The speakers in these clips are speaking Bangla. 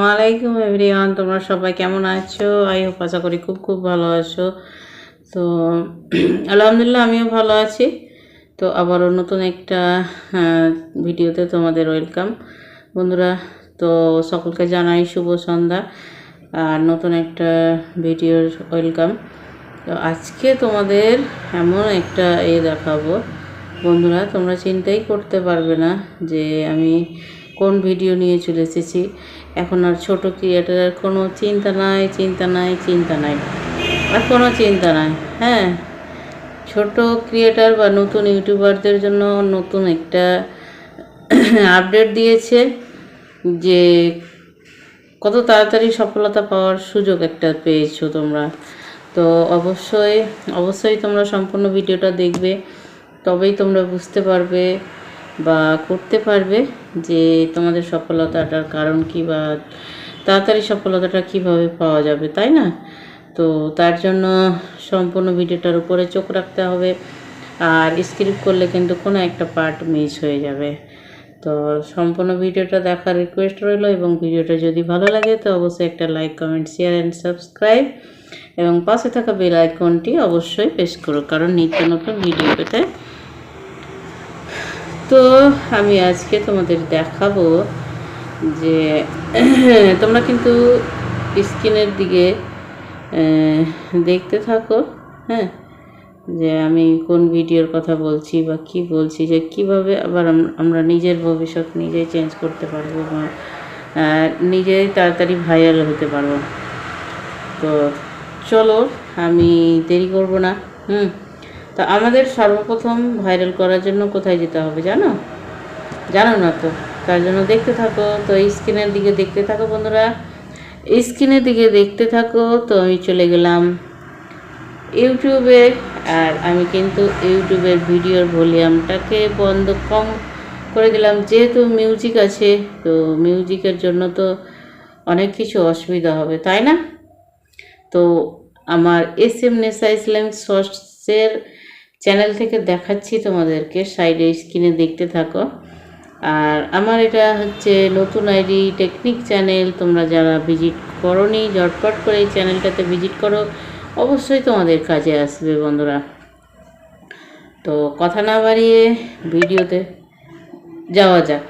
আসসালামু আলাইকুম এভরিওয়ান, তোমরা সবাই কেমন আছো? আই হোপ আশা করি খুব খুব ভালো আছো। তো, আলহামদুলিল্লাহ আমিও ভালো আছি। তো আবারও নতুন একটা ভিডিওতে তোমাদের ওয়েলকাম। বন্ধুরা, তো সকলকে জানাই শুভ সন্ধ্যা আর নতুন একটা ভিডিওর ওয়েলকাম। তো আজকে তোমাদের এমন একটা এ দেখাবো। বন্ধুরা, তোমরা চিন্তাই করতে পারবে না যে আমি কোন ভিডিও নিয়ে চলে এসেছি। এখন আর ছোট ক্রিয়েটারের কোনো চিন্তা নাই চিন্তা নাই চিন্তা নাই। আর কোনো চিন্তা নাই হ্যাঁ? ছোট ক্রিয়েটার বা নতুন ইউটিউবারদের জন্য নতুন একটা আপডেট দিয়েছে যে কত তাড়াতাড়ি সফলতা পাওয়ার সুযোগ একটা পেয়েছ তোমরা। তো অবশ্যই অবশ্যই তোমরা সম্পূর্ণ ভিডিওটা দেখবে, তবেই তোমরা বুঝতে পারবে বা করতে পারবে যে তোমাদের সফলতাটার কারণ কী বা তাড়াতাড়ি সফলতাটা কীভাবে পাওয়া যাবে, তাই না? তো তার জন্য সম্পূর্ণ ভিডিওটার উপরে চোখ রাখতে হবে আর স্ক্রিপ্ট করলে কিন্তু কোনো একটা পার্ট মিস হয়ে যাবে। তো সম্পূর্ণ ভিডিওটা দেখার রিকোয়েস্ট রইল এবং ভিডিওটা যদি ভালো লাগে তো অবশ্যই একটা like comment share and subscribe এবং পাশে থাকা বেল আইকনটি অবশ্যই প্রেস করো, কারণ নিত্য নতুন ভিডিও পেতে তো আমি আজকে তোমাদের দেখাবো যে, তোমরা কিন্তু স্ক্রিনের দিকে দেখতে থাকো হ্যাঁ? যে আমি কোন ভিডিওর কথা বলছি বা কি বলছি, যে কীভাবে আবার আমরা নিজের ভবিষ্যৎ নিজেই চেঞ্জ করতে পারব বা নিজেই তাড়াতাড়ি ভাইরাল হতে পারব। তো চলো, আমি দেরি করব না, হুম? তো আমাদের সর্বপ্রথম ভাইরাল করার জন্য কোথায় যেতে হবে, জানো? জানো না তো? তার জন্য দেখতে থাকো, তো স্ক্রিনের দিকে দেখতে থাকো বন্ধুরা। স্ক্রিনের দিকে দেখতে থাকো, তো আমি চলে গেলাম ইউটিউবে। আর আমি কিন্তু ইউটিউবের ভিডিওর ভলিউমটাকে বন্ধ কম করে দিলাম। যেহেতু মিউজিক আছে, তো মিউজিকের জন্য তো অনেক কিছু অসুবিধা হবে, তাই না? তো আমার এস এম নেসা ইসলামিক শর্টসের চ্যানেল থেকে দেখাচ্ছি তোমাদেরকে সাইডে স্ক্রিনে দেখতে থাকো। আর আমার এটা হচ্ছে নতুন আইডি টেকনিক চ্যানেল, তোমরা যারা ভিজিট করনি, ঝটপট করে এই চ্যানেলটাতে ভিজিট করো, অবশ্যই তোমাদের কাজে আসবে বন্ধুরা। তো কথা না বাড়িয়ে ভিডিওতে যাওয়া যাক।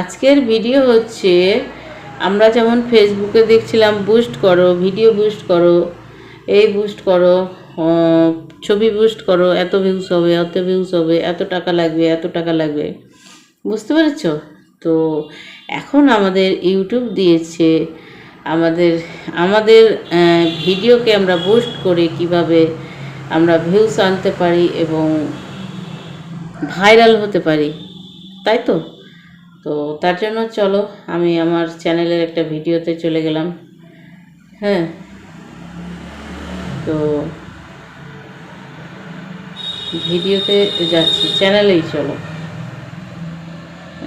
আজকের ভিডিও হচ্ছে, আমরা যেমন ফেসবুকে দেখছিলাম বুস্ট করো ভিডিও বুস্ট করো, এই বুস্ট করো। ছবি বুস্ট করো, এত ভিউস হবে, এত ভিউস হবে, এত টাকা লাগবে, এত টাকা লাগবে। বুঝতে পেরেছ? তো এখন আমাদের ইউটিউব দিয়েছে আমাদের আমাদের ভিডিওকে আমরা বুস্ট করে কীভাবে আমরা ভিউস আনতে পারি এবং ভাইরাল হতে পারি, তাই তো? তো তার জন্য চলো, আমি আমার চ্যানেলের একটা ভিডিওতে চলে গেলাম। হ্যাঁ। তো ভিডিওতে যাচ্ছি, চ্যানেলেই চলো।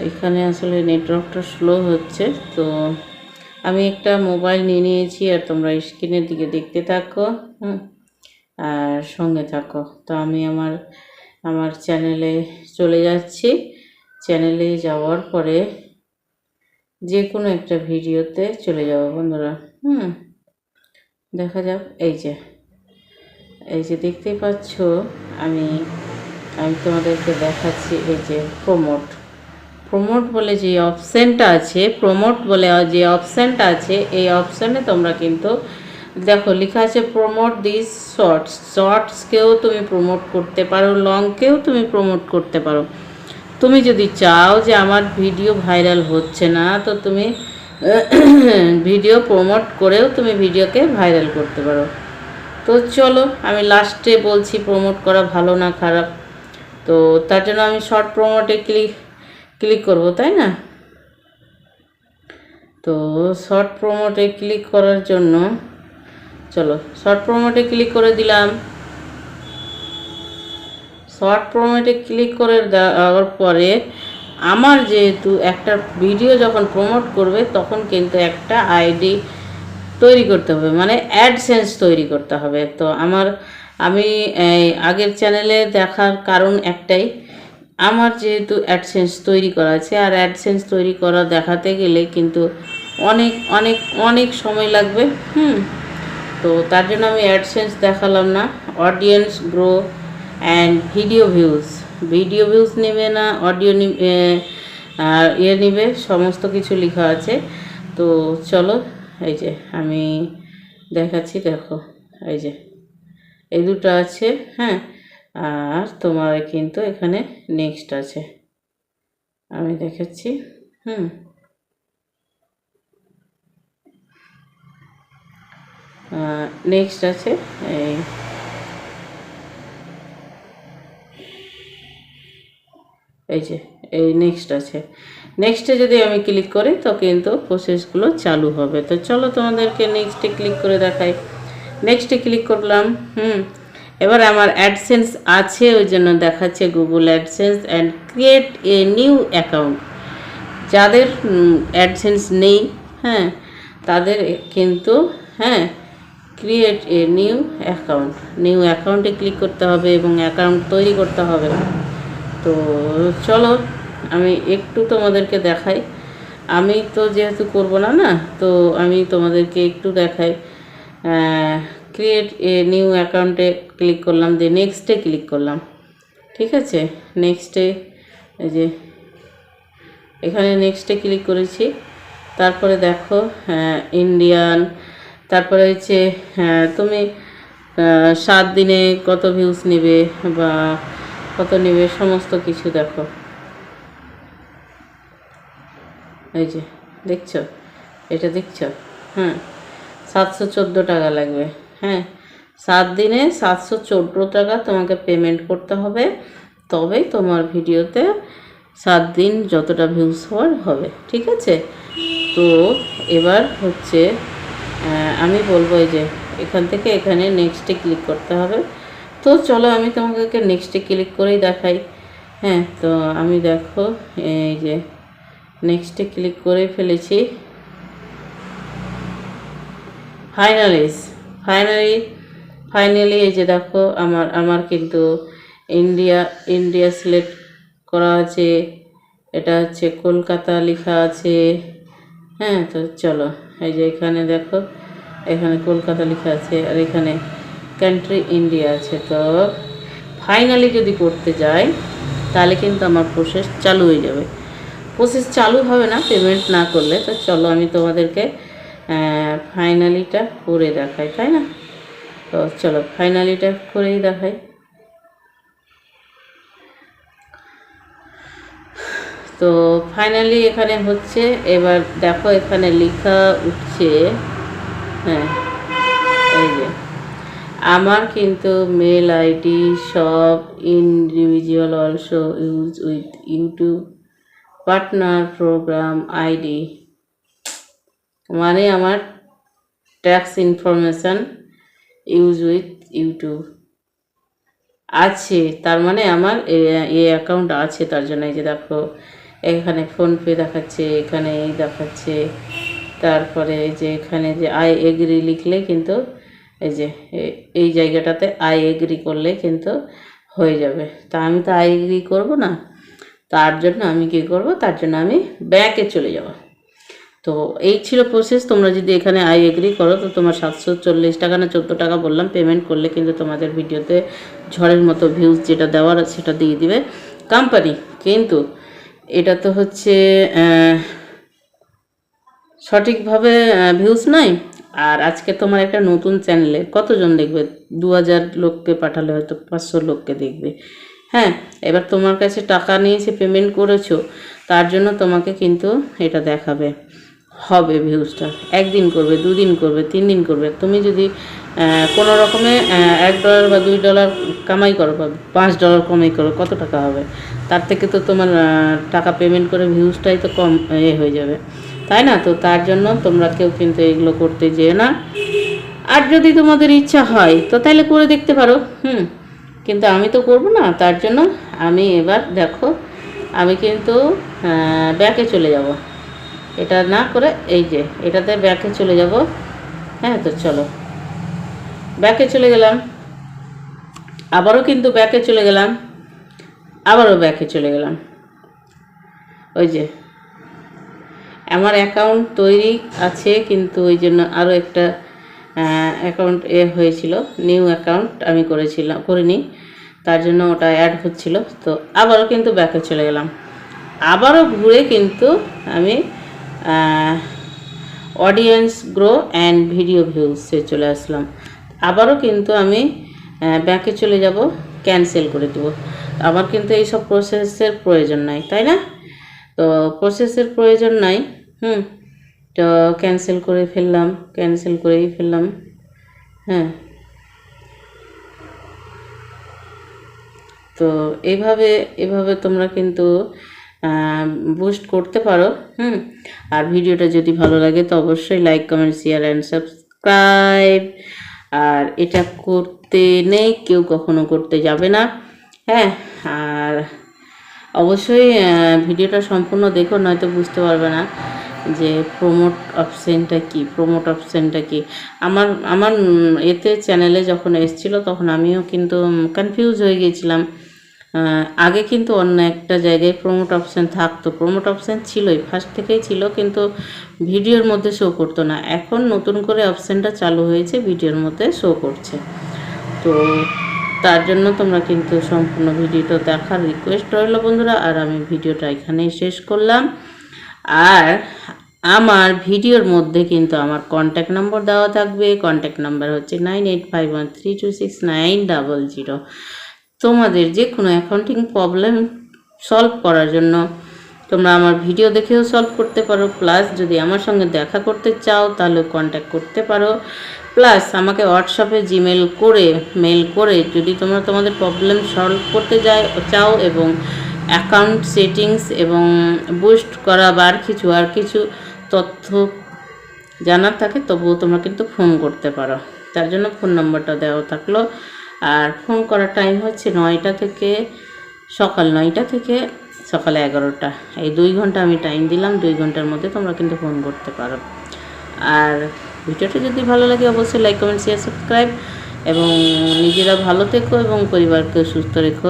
এখানে আসলে নেটওয়ার্কটা স্লো হচ্ছে, তো আমি একটা মোবাইল নিয়ে নিয়েছি আর তোমরা স্ক্রিনের দিকে দেখতে থাকো, হুম? আর সঙ্গে থাকো। তো আমি আমার আমার চ্যানেলে চলে যাচ্ছি। চ্যানেলে যাওয়ার পরে যে কোনো একটা ভিডিওতে চলে যাব বন্ধুরা, হুম? দেখা যাক, এই যে। এই যে দেখতে পাচ্ছ, আমি আমি তোমাদেরকে দেখাচ্ছি এই যে প্রমোট প্রমোট বলে যে অপশানটা আছে প্রমোট বলে যে অপশানটা আছে, এই অপশানে তোমরা কিন্তু, দেখো লেখা আছে প্রমোট দিস শর্টস শর্টসকেও তুমি প্রমোট করতে পারো লংকেও তুমি প্রমোট করতে পারো। তুমি যদি চাও যে আমার ভিডিও ভাইরাল হচ্ছে না, তো তুমি ভিডিও প্রমোট করেও তুমি ভিডিওকে ভাইরাল করতে পারো। তো চলো, আমি লাস্টে বলছি প্রমোট করা ভালো না খারাপ। তো তার জন্য আমি শর্ট প্রমোটে ক্লিক ক্লিক করব, তাই না? তো শর্ট প্রমোটে ক্লিক করার জন্য, চলো শর্ট প্রমোটে ক্লিক করে দিলাম। শর্ট প্রমোটে ক্লিক করে দেওয়ার পরে, আমার যেহেতু একটা ভিডিও যখন প্রমোট করবে, তখন কিন্তু একটা আইডি তৈরি করতে হবে মানে অ্যাডসেন্স তৈরি করতে হবে। তো আমার, আমি আগের চ্যানেলে দেখার কারণ একটাই, আমার যেহেতু অ্যাডসেন্স তৈরি করা আছে, আর অ্যাডসেন্স তৈরি করা দেখাতে গেলে কিন্তু অনেক অনেক অনেক সময় লাগবে, হুম। তো তার জন্য আমি অ্যাডসেন্স দেখালাম না audience grow and video views video views নেবে না অডিও ইয়ে নেবে, সমস্ত কিছু লেখা আছে। তো চলো এই যে আমি দেখাচ্ছি, দেখো, এই যে। এই দুটো আছে হ্যাঁ? আর তোমার কিন্তু এখানে নেক্সট আছে। আমি দেখাচ্ছি, হুম। নেক্সট আছে, এই। এই যে, এই নেক্সট আছে। নেক্সটে যদি আমি ক্লিক করি, তো কিন্তু প্রসেসগুলো চালু হবে। তো চলো তোমাদেরকে নেক্সটে ক্লিক করে দেখাই। নেক্সটে ক্লিক করলাম, হুম। এবার আমার অ্যাডসেন্স আছে, ওই জন্য দেখাচ্ছে Google AdSense and create a new account যাদের অ্যাডসেন্স নেই হ্যাঁ তাদের কিন্তু হ্যাঁ create a new account new অ্যাকাউন্টে ক্লিক করতে হবে এবং অ্যাকাউন্ট তৈরি করতে হবে। তো চলো আমি একটু তোমাদেরকে দেখাই। আমি তো যেহেতু করব না না, তো আমি তোমাদেরকে একটু দেখাই। ক্রিয়েট এ নিউ অ্যাকাউন্টে ক্লিক করলাম দিয়ে নেক্সটে ক্লিক করলাম। ঠিক আছে? নেক্সটে এই যে, এখানে নেক্সটে ক্লিক করেছি। তারপরে দেখো ইন্ডিয়ান তারপরে হচ্ছে হ্যাঁ তুমি সাত দিনে কত ভিউজ নেবে বা কত নেবে, সমস্ত কিছু দেখো। এই যে, দেখছ? এটা দেখছ? হ্যাঁ সাতশো চোদ্দ টাকা লাগবে। হ্যাঁ? সাত দিনে সাতশো চোদ্দ টাকা তোমাকে পেমেন্ট করতে হবে। তবেই তোমার ভিডিওতে সাত দিন যতটা ভিউজ হওয়ার হবে। ঠিক আছে? তো এবার হচ্ছে আমি বলব এই যে, এখান থেকে এখানে নেক্সটে ক্লিক করতে হবে। তো চলো আমি তোমাকে নেক্সটে ক্লিক করেই দেখাই। হ্যাঁ তো আমি দেখো, এই যে নেক্সটে ক্লিক করে ফেলেছি। ফাইনালিস ফাইনালি ফাইনালি এই যে দেখো, আমার আমার কিন্তু ইন্ডিয়া ইন্ডিয়া সিলেক্ট করা আছে। এটা হচ্ছে কলকাতা লেখা আছে। হ্যাঁ তো চলো, এই যে এখানে দেখো, এখানে কলকাতা লেখা আছে আর এখানে কান্ট্রি ইন্ডিয়া আছে। তো ফাইনালি যদি করতে যাই, তাহলে কিন্তু আমার প্রসেস চালু হয়ে যাবে। প্রসেস চালু হবে না পেমেন্ট না করলে, তো চলো আমি তোমাদেরকে ফাইনালিটা করে দেখাই, তাই না? তো চলো ফাইনালিটা করেই দেখাই। তো ফাইনালি এখানে হচ্ছে, এবার দেখো এখানে লেখা উঠছে হ্যাঁ এই যে, আমার কিন্তু মেল আইডি সব individual also use with YouTube partner program ID মানে আমার tax information use with YouTube আছে। তার মানে আমার এই অ্যাকাউন্ট আছে তার জন্য এই যে দেখো, এখানে ফোনপে দেখাচ্ছে, এখানে এই দেখাচ্ছে, তারপরে এই যে এখানে যে আই এগ্রি লিখলে কিন্তু এই যে এই জায়গাটাতে আই এগ্রি করলে কিন্তু হয়ে যাবে। তা আমি তো আই এগ্রি করব না? তার জন্য আমি কী করব? তার জন্য আমি ব্যাকে চলে যাব। তো এই ছিল প্রসেস তোমরা যদি এখানে আই এগ্রি করো, তো তোমার সাতশো চল্লিশ টাকা না চোদ্দ টাকা বললাম পেমেন্ট করলে কিন্তু তোমাদের ভিডিওতে ঝড়ের মতো ভিউজ যেটা দেওয়ার সেটা দিয়ে দিবে। কোম্পানি কিন্তু এটা তো হচ্ছে সঠিকভাবে ভিউজ নাই। আর আজকে তোমার একটা নতুন চ্যানেলে কতজন দেখবে? দু হাজার লোককে পাঠালে হয়তো পাঁচশো লোককে দেখবে। হ্যাঁ এবার তোমার কাছে টাকা নিয়েছে পেমেন্ট করেছ, তার জন্য তোমাকে কিন্তু এটা দেখাবে। হবে ভিউজটা একদিন করবে, দুদিন করবে তিন দিন করবে। তুমি যদি কোনো রকমে এক ডলার বা দুই ডলার কামাই করো বা পাঁচ ডলার কামাই করো, কত টাকা হবে? তার থেকে তো তোমার টাকা পেমেন্ট করে ভিউজটাই তো কম, এ হয়ে যাবে। তাই না? তো তার জন্য তোমরা কেউ কিন্তু এগুলো করতে যেও না। আর যদি তোমাদের ইচ্ছা হয়, তো তাহলে করে দেখতে পারো। হুম। কিন্তু আমি তো করব না, তার জন্য আমি এবার দেখো, আমি কিন্তু ব্যাকে চলে যাব। এটা না করে এই যে, এটাতে ব্যাকে চলে যাব। হ্যাঁ তো চলো। ব্যাকে চলে গেলাম। আবারও কিন্তু ব্যাকে চলে গেলাম। আবারও ব্যাকে চলে গেলাম। ওই যে, আমার অ্যাকাউন্ট তৈরি আছে, কিন্তু ওই জন্য আরও একটা অ্যাকাউন্ট এ হয়েছিল নিউ অ্যাকাউন্ট আমি করেছিলাম করিনি, তার জন্য ওটা অ্যাড হচ্ছিল, তো আবারও কিন্তু ব্যাকে চলে গেলাম। আবারও ঘুরে কিন্তু আমি অডিয়েন্স গ্রো অ্যান্ড ভিডিও ভিউসে চলে আসলাম। আবারও কিন্তু আমি ব্যাকে চলে যাব ক্যান্সেল করে দেবো। আমার কিন্তু এইসব প্রসেসের প্রয়োজন নাই, তাই না? তো প্রসেসের প্রয়োজন নাই, হুম। তো ক্যান্সেল করে ফেললাম ক্যান্সেল করেই ফেললাম হ্যাঁ। তো এইভাবে এভাবে তোমরা কিন্তু বুস্ট করতে পারো, হুম। আর ভিডিওটা যদি ভালো লাগে তো অবশ্যই like comment share and subscribe আর এটা করতে নেই, কেউ কখনো করতে যাবে না হ্যাঁ। আর অবশ্যই ভিডিওটা সম্পূর্ণ দেখো, নয়তো বুঝতে পারবে না। যে প্রমোট অপশানটা কি প্রমোট অপশানটা কি? আমার আমার এতে চ্যানেলে যখন এসেছিল তখন আমিও কিন্তু কনফিউজ হয়ে গিয়েছিলাম আগে কিন্তু অন্য একটা জায়গায় প্রমোট অপশান থাকতো। প্রমোট অপশান ছিলই ফার্স্ট থেকেই ছিল কিন্তু ভিডিওর মধ্যে শো করতো না। এখন নতুন করে অপশানটা চালু হয়েছে, ভিডিওর মধ্যে শো করছে। তো তার জন্য তোমরা কিন্তু সম্পূর্ণ ভিডিওটা দেখার রিকোয়েস্ট রইল বন্ধুরা। আর আমি ভিডিওটা এখানেই শেষ করলাম। আর আমার ভিডিওর মধ্যে কিন্তু আমার কন্ট্যাক্ট নম্বর দেওয়া থাকবে। কন্ট্যাক্ট নাম্বার হচ্ছে nine eight five one three two six nine double zero তোমাদের যে কোনো অ্যাকাউন্টিং প্রবলেম সলভ করার জন্য তোমরা আমার ভিডিও দেখেও সলভ করতে পারো। প্লাস যদি আমার সঙ্গে দেখা করতে চাও, তাহলে কন্ট্যাক্ট করতে পারো। প্লাস আমাকে হোয়াটসঅ্যাপে জিমেল করে মেল করে যদি তোমরা তোমাদের প্রবলেম সলভ করতে যাই চাও এবং অ্যাকাউন্ট সেটিংস এবং বুস্ট করা বা আর কিছু আর কিছু তথ্য জানার থাকে, তবুও তোমরা কিন্তু ফোন করতে পারো। তার জন্য ফোন নম্বরটা দেওয়া থাকল। আর ফোন করার টাইম হচ্ছে নয়টা থেকে সকাল নয়টা থেকে সকালে এগারোটা। এই দুই ঘণ্টা আমি টাইম দিলাম, দুই ঘণ্টার মধ্যে তোমরা কিন্তু ফোন করতে পারো। আর ভিডিওটা যদি ভালো লাগে, অবশ্যই লাইক কমেন্ট শেয়ার সাবস্ক্রাইব এবং নিজেরা ভালো থেকো এবং পরিবারকে সুস্থ রেখো।